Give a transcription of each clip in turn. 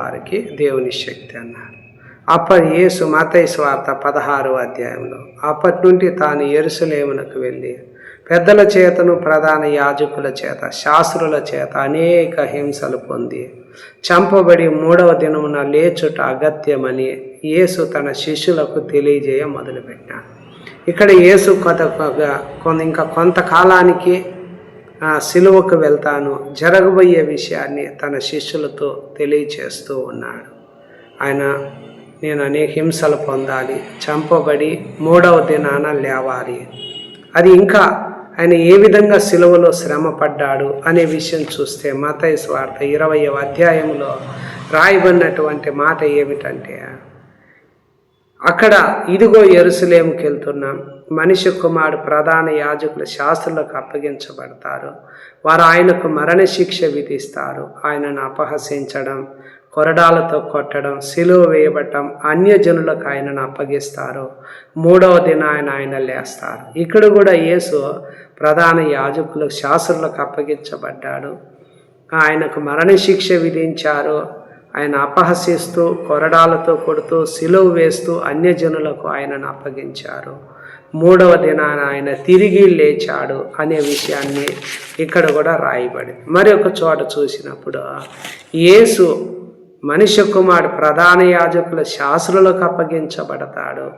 వారికి దేవుని శక్తి అన్నారు. అప్పటి యేసు మతై స్వార్త పదహారు అధ్యాయంలో అప్పటి నుండి తాను ఎరుసలేమునకు వెళ్ళి పెద్దల చేతను ప్రధాన యాజకుల చేత శాస్త్రుల చేత అనేక హింసలు పొంది చంపబడి మూడవ దినమున లేచుట అగత్యమని యేసు తన శిష్యులకు తెలియజేయ మొదలుపెట్టాడు. ఇక్కడ యేసు కొంత ఇంకా కొంతకాలానికి సిలువకు వెళ్తాను జరగబోయే విషయాన్ని తన శిష్యులతో తెలియచేస్తూ ఉన్నాడు. ఆయన నేను అనేక హింసలు పొందాలి చంపబడి మూడవ దినాన లేవాలి. అది ఇంకా ఆయన ఏ విధంగా సిలువలో శ్రమ పడ్డాడు అనే విషయం చూస్తే మతయ స్వార్థ ఇరవై అధ్యాయంలో రాయబడినటువంటి మాట ఏమిటంటే అక్కడ ఇదిగో ఎరుసలేముకి వెళ్తున్నాం మనిషి కుమారుడు ప్రధాన యాజకుల శాస్త్రులకు అప్పగించబడతారు. వారు ఆయనకు మరణశిక్ష విధిస్తారు. ఆయనను అపహసించడం కొరడాలతో కొట్టడం సిలువ వేయబట్టం అన్యజనులకు ఆయనను అప్పగిస్తారు. మూడవ దిన ఆయన ఆయన లేస్తారు. ఇక్కడ కూడా యేసు ప్రధాన యాజకులకు శాస్త్రులకు అప్పగించబడ్డాడు. ఆయనకు మరణశిక్ష విధించారు. ఆయన అపహసిస్తూ కొరడాలతో కొడుతూ సిలువు వేస్తూ అన్యజనులకు ఆయనను అప్పగించారు. మూడవ దినాన ఆయన తిరిగి లేచాడు అనే విషయాన్ని ఇక్కడ కూడా రాయబడింది. మరి ఒక చోట చూసినప్పుడు యేసు మనిషి కుమారుడు ప్రధాన యాజకుల శాస్త్రులకు అప్పగించబడతాడు.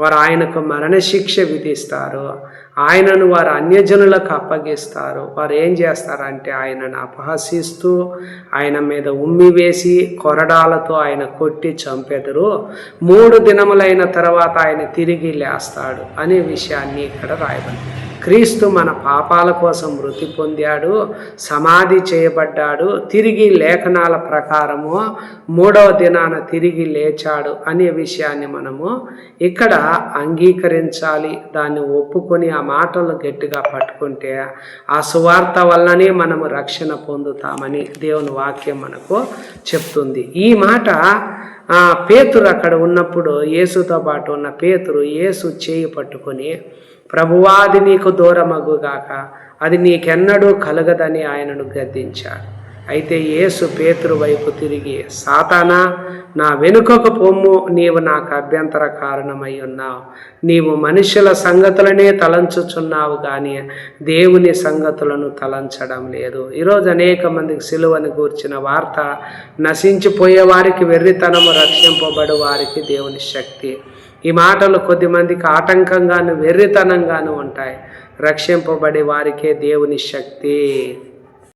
వారు ఆయనకు మరణశిక్ష విధిస్తారు. ఆయనను వారు అన్యజనులకు అప్పగిస్తారు. వారు ఏం చేస్తారంటే ఆయనను అపహసిస్తూ ఆయన మీద ఉమ్మి వేసి కొరడాలతో ఆయన కొట్టి చంపెదరు. మూడు దినములైన తర్వాత ఆయన తిరిగి లేస్తాడు అనే విషయాన్ని ఇక్కడ రాయబడింది. క్రీస్తు మన పాపాల కోసం మృతి పొందాడు సమాధి చేయబడ్డాడు తిరిగి లేఖనాల ప్రకారము మూడవ దినాన తిరిగి లేచాడు అనే విషయాన్ని మనము ఇక్కడ అంగీకరించాలి. దాన్ని ఒప్పుకొని ఆ మాటలు గట్టిగా పట్టుకుంటే ఆ సువార్త వల్లనే మనము రక్షణ పొందుతామని దేవుని వాక్యం మనకు చెప్తుంది. ఈ మాట పేతురు అక్కడ ఉన్నప్పుడు యేసుతో పాటు ఉన్న పేతురు యేసు చేయి పట్టుకొని ప్రభువాది నీకు దూరమగుగాక. అది నీకెన్నడూ కలగదని ఆయనను గద్దించాడు. అయితే యేసు పేతురు వైపు తిరిగి సాతానా నా వెనుకకు పొమ్ము నీవు నాకు అభ్యంతర కారణమై ఉన్నావు. నీవు మనుషుల సంగతులనే తలంచుచున్నావు కానీ దేవుని సంగతులను తలంచడం లేదు. ఈరోజు అనేక మందికి సిలువను గూర్చిన వార్త నశించిపోయే వారికి వెర్రితనము రక్షింపబడు వారికి దేవుని శక్తి. ఈ మాటలు కొద్దిమందికి ఆటంకంగాను వెర్రితనంగాను ఉంటాయి. రక్షింపబడే వారికే దేవుని శక్తి.